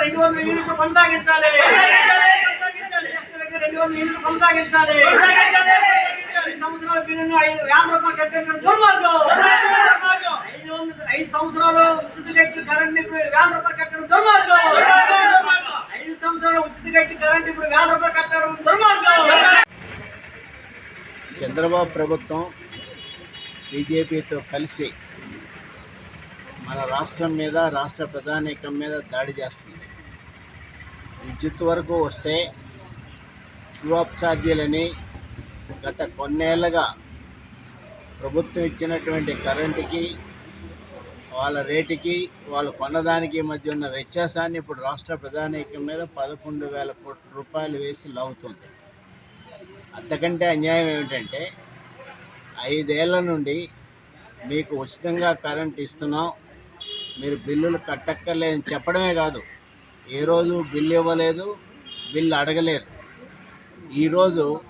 రెండు వందల యూనిట్లు కొనసాగించాలి. రెండు వందల యూనిట్లు కొనసాగించాలి. ఐదు సంవత్సరాల ఐదు వేల రూపాయలు కట్టించడం దుర్మార్గం. ఐదు వందల ఐదు సంవత్సరాలు ఉచిత గట్టి కరెంట్ ఇప్పుడు వేల రూపాయలు కట్టడం దుర్మార్గం. ఐదు సంవత్సరాలు ఉచిత గట్టి కరెంట్ ఇప్పుడు వేల రూపాయలు కట్టడం దుర్మార్గం. చంద్రబాబు ప్రభుత్వం బీజేపీతో కలిసి మన రాష్ట్రం మీద రాష్ట్ర ప్రధానికం మీద దాడి చేస్తుంది. విద్యుత్ వరకు వస్తే ట్రూఅప్ ఛార్జీలని గత కొన్నేళ్ళుగా ప్రభుత్వం ఇచ్చినటువంటి కరెంటుకి వాళ్ళ రేటుకి వాళ్ళు కొన్నదానికి మధ్య ఉన్న వ్యత్యాసాన్ని ఇప్పుడు రాష్ట్ర ప్రధానికం మీద పదకొండు వేల కోట్ల రూపాయలు వేసి లాగుతుంది. అంతకంటే అన్యాయం ఏమిటంటే ఐదేళ్ళ నుండి మీకు ఉచితంగా కరెంట్ ఇస్తున్నాం మీరు బిల్లులు కట్టక్కర్లేదని చెప్పడమే కాదు ఏ రోజు బిల్లు ఇవ్వలేదు బిల్లు అడగలేదు. ఈరోజు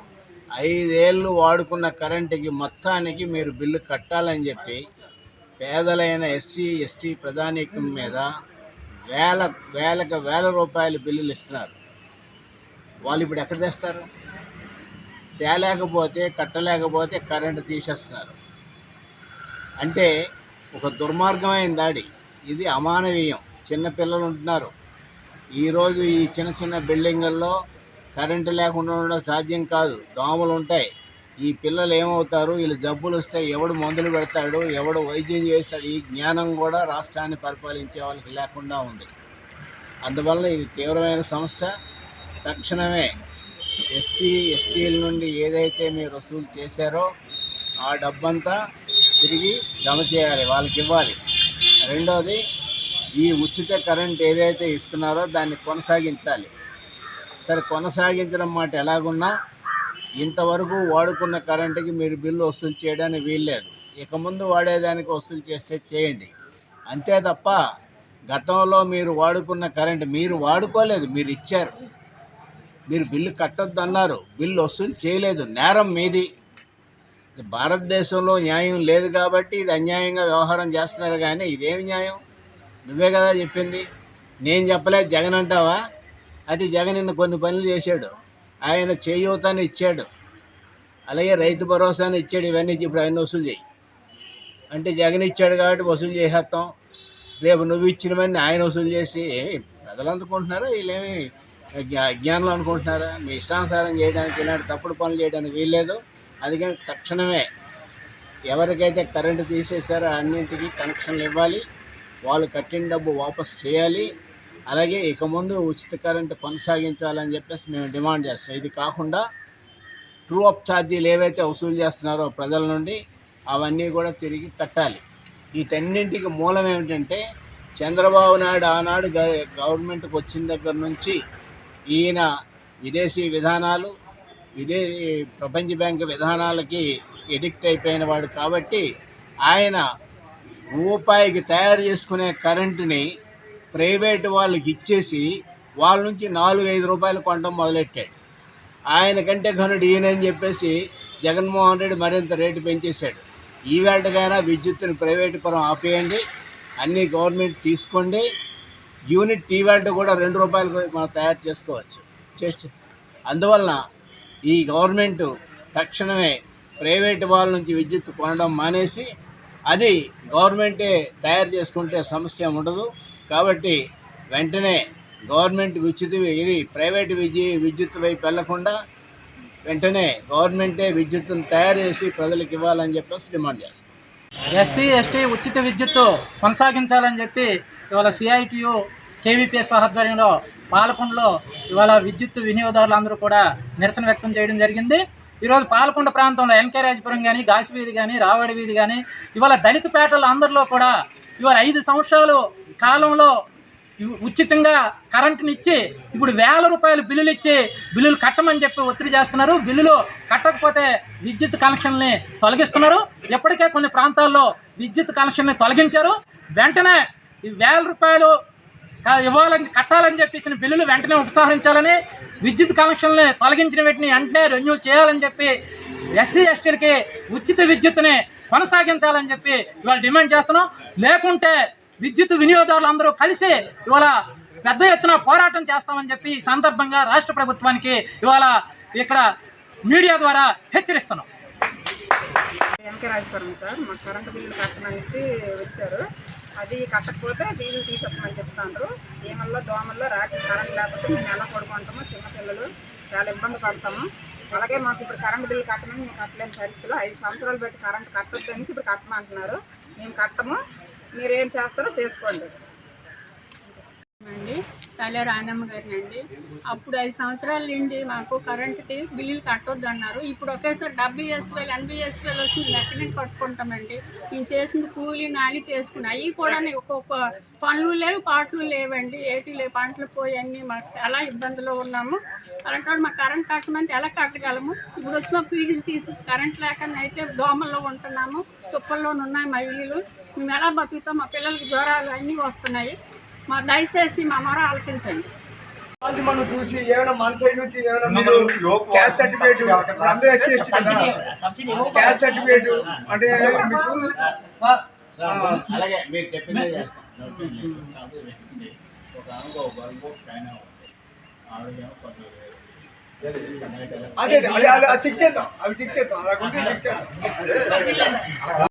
ఐదేళ్ళు వాడుకున్న కరెంటుకి మొత్తానికి మీరు బిల్లు కట్టాలని చెప్పి పేదలైన ఎస్సీ ఎస్టీ ప్రధానికం మీద వేల వేలకు వేల రూపాయల బిల్లులు ఇస్తున్నారు. వాళ్ళు ఇప్పుడు ఎక్కడ తెస్తారు? తేలేకపోతే కట్టలేకపోతే కరెంటు తీసేస్తున్నారు. అంటే ఒక దుర్మార్గమైన దాడి. ఇది అమానవీయం. చిన్నపిల్లలు ఉంటున్నారు. ఈరోజు ఈ చిన్న చిన్న బిల్డింగుల్లో కరెంటు లేకుండా ఉండడం సాధ్యం కాదు. దోమలు ఉంటాయి. ఈ పిల్లలు ఏమవుతారు? వీళ్ళు జబ్బులు వస్తే ఎవడు మందులు పెడతాడు? ఎవడు వైద్యం చేస్తాడు? ఈ జ్ఞానం కూడా రాష్ట్రాన్ని పరిపాలించే వాళ్ళకి లేకుండా ఉంది. అందువల్ల ఇది తీవ్రమైన సమస్య. తక్షణమే ఎస్సీ ఎస్టీల నుండి ఏదైతే మీరు వసూలు చేశారో ఆ డబ్బంతా తిరిగి జమ చేయాలి. వాళ్ళకి ఇవ్వాలి. రెండోది ఈ ఉచిత కరెంట్ ఏదైతే ఇస్తున్నారో దాన్ని కొనసాగించాలి. సరే కొనసాగించడం మాట ఎలాగున్నా ఇంతవరకు వాడుకున్న కరెంటుకి మీరు బిల్లు వసూలు చేయడానికి వీల్లేదు. ఇక ముందు వాడేదానికి వసూలు చేస్తే చేయండి. అంతే తప్ప గతంలో మీరు వాడుకున్న కరెంట్ మీరు వాడుకోలేదు మీరు ఇచ్చారు. మీరు బిల్లు కట్టొద్దు అన్నారు బిల్లు వసూలు చేయలేదు నేరం మీది. భారతదేశంలో న్యాయం లేదు కాబట్టి ఇది అన్యాయంగా వ్యవహారం చేస్తున్నారు కానీ ఇదేమి న్యాయం? నువ్వే కదా చెప్పింది. నేను చెప్పలేదు జగన్ అంటావా? అది జగన్ నిన్న కొన్ని పనులు చేశాడు. ఆయన చేయూతాన్ని ఇచ్చాడు. అలాగే రైతు భరోసాని ఇచ్చాడు. ఇవన్నీ ఇప్పుడు అవన్నీ వసూలు చేయి. అంటే జగన్ ఇచ్చాడు కాబట్టి వసూలు చేసేస్తాం. రేపు నువ్వు ఇచ్చినవన్నీ ఆయన వసూలు చేసి ప్రజలు అనుకుంటున్నారా వీళ్ళేమి జ్ఞా- అనుకుంటున్నారా? మీ ఇష్టానుసారం చేయడానికి ఇలాంటి తప్పుడు పనులు చేయడానికి వీల్లేదు. అందుకని తక్షణమే ఎవరికైతే కరెంటు తీసేసారో అన్నింటికి కనెక్షన్లు ఇవ్వాలి. వాళ్ళు కట్టిన డబ్బు వాపస్ చేయాలి. అలాగే ఇక ముందు ఉచిత కరెంటు కొనసాగించాలని చెప్పేసి మేము డిమాండ్ చేస్తాం ఇది కాకుండా ట్రూ అప్ ఛార్జీలు ఏవైతే వసూలు చేస్తున్నారో ప్రజల నుండి అవన్నీ కూడా తిరిగి కట్టాలి. వీటన్నింటికి మూలం ఏమిటంటే చంద్రబాబు నాయుడు ఆనాడు గ- గవర్నమెంట్కి వచ్చిన దగ్గర నుంచి ఈయన విదేశీ విధానాలు విదే ప్రపంచ బ్యాంక్ విధానాలకి ఎడిక్ట్ అయిపోయిన వాడు కాబట్టి ఆయన రూపాయికి తయారు చేసుకునే కరెంటుని ప్రైవేట్ వాళ్ళకి ఇచ్చేసి వాళ్ళ నుంచి నాలుగు ఐదు రూపాయలు కొనడం మొదలెట్టాడు. ఆయన కంటే ఘనుడు ఈయనని చెప్పేసి జగన్మోహన్ రెడ్డి మరింత రేటు పెంచేశాడు. ఈవేళకైనా విద్యుత్తుని ప్రైవేటు పరం ఆపేయండి అన్ని గవర్నమెంట్ తీసుకోండి యూనిట్ టీవాల్ట్ కూడా రెండు రూపాయలకు మనం తయారు చేసుకోవచ్చు. చేసి అందువలన ఈ గవర్నమెంట్ తక్షణమే ప్రైవేట్ వాళ్ళ నుంచి విద్యుత్ కొనడం మానేసి అది గవర్నమెంటే తయారు చేసుకుంటే సమస్య ఉండదు. కాబట్టి వెంటనే గవర్నమెంట్ విద్యుత్ ఇది ప్రైవేట్ విద్య విద్యుత్ వైపు వెళ్ళకుండా వెంటనే గవర్నమెంటే విద్యుత్తును తయారు చేసి ప్రజలకు ఇవ్వాలని చెప్పేసి డిమాండ్ చేస్తాం. ఎస్సీ ఎస్టీ ఉచిత విద్యుత్తు కొనసాగించాలని చెప్పి ఇవాళ సిఐటియు కేవీపీఎస్ ఆధ్వర్యంలో పాలకొండలో ఇవాళ విద్యుత్ వినియోగదారులందరూ కూడా నిరసన వ్యక్తం చేయడం జరిగింది. ఈరోజు పాలకొండ ప్రాంతంలో ఎన్కేరాజపురం కానీ గాసి వీధి కానీ రావడి వీధి కానీ ఇవాళ దళిత పేటలు అందరిలో కూడా ఇవాళ ఐదు సంవత్సరాలు కాలంలో ఉచితంగా కరెంటుని ఇచ్చి ఇప్పుడు వేల రూపాయలు బిల్లులు ఇచ్చి బిల్లులు కట్టమని చెప్పి ఒత్తిడి చేస్తున్నారు. బిల్లులు కట్టకపోతే విద్యుత్ కనెక్షన్ని తొలగిస్తున్నారు. ఇప్పటికే కొన్ని ప్రాంతాల్లో విద్యుత్ కనెక్షన్ని తొలగించారు. వెంటనే ఈ వేల రూపాయలు ఇవ్వాలని కట్టాలని చెప్పేసిన బిల్లులు వెంటనే ఉపసంహరించాలని విద్యుత్ కనెక్షన్లని తొలగించిన వీటిని వెంటనే రెన్యూ చేయాలని చెప్పి ఎస్సీ ఎస్టీలకి ఉచిత విద్యుత్తుని కొనసాగించాలని చెప్పి ఇవాళ డిమాండ్ చేస్తున్నాం. లేకుంటే విద్యుత్ వినియోగదారులు అందరూ కలిసి ఇవాళ పెద్ద ఎత్తున పోరాటం చేస్తామని చెప్పి ఈ సందర్భంగా రాష్ట్ర ప్రభుత్వానికి ఇవాళ ఇక్కడ మీడియా ద్వారా హెచ్చరిస్తున్నాం. వెనక రాజపురం సార్ మాకు కరెంటు బిల్లు కట్టమనేసి వచ్చారు. అది కట్టకపోతే బిల్లులు తీసేస్తామని చెప్తాండ్రు. ఏమల్లో దోమల్లో రాత్రి కరెంట్ లేకపోతే మేము ఎలా పడుకుంటాము చిన్నపిల్లలు చాలా ఇబ్బంది పడతాము. అలాగే మాకు ఇప్పుడు కరెంటు బిల్లు కట్టమని మేము కట్టలేని పరిస్థితులు ఐదు సంవత్సరాలు పెట్టి కరెంట్ కట్టొద్దు అనేసి ఇప్పుడు కట్టమంటున్నారు. మేము కట్టము. మీరు ఏం చేస్తారో చేసుకోండి. తలే రాయనమ్మ గారినండి. అప్పుడు ఐదు సంవత్సరాల నుండి మాకు కరెంటుకి బిల్లులు కట్టొద్దు అన్నారు ఇప్పుడు ఒకేసారి డెబ్బై వేలు ఎనభై వేలు మేము ఎక్కడి నుంచి కట్టుకుంటామండి? మేము చేసింది కూలి నాలి చేసుకుని అవి కూడా ఒక్కొక్క పనులు లేవు పాటలు లేవండి. ఏటి లేవు పంటలు పోయి అన్నీ మాకు చాలా ఇబ్బందులు ఉన్నాము. అలాంటి వాడు మాకు కరెంట్ కట్టమంటే ఎలా కట్టగలము? ఇప్పుడు వచ్చి మా ఫీజులు తీసి కరెంట్ లేకుండా అయితే దోమల్లో ఉంటున్నాము తుప్పల్లో ఉన్నాయి మా ఇల్లు మేము ఎలా బతుకుతాం? మా పిల్లలకి జ్వరాలు అన్నీ వస్తున్నాయి. మా దయచేసి మా మొర ఆలకించండి. అది మనం చూసి ఏమైనా మన సైడ్ నుంచి ఏమైనా మీరు క్యాస్ట్ సర్టిఫికేట్ అందరూ ఎస్సీ సర్టిఫికేట్ అంటే మీకు అలాగే మీరు చెప్పిందే ఒక బల్బు ఫ్యాన్ ఆవిడేమో అదే అదే అది చెక్ చేద్దాం. అవి చెక్ చేద్దాం. అలా ఉంటే చెక్ చేద్దాం.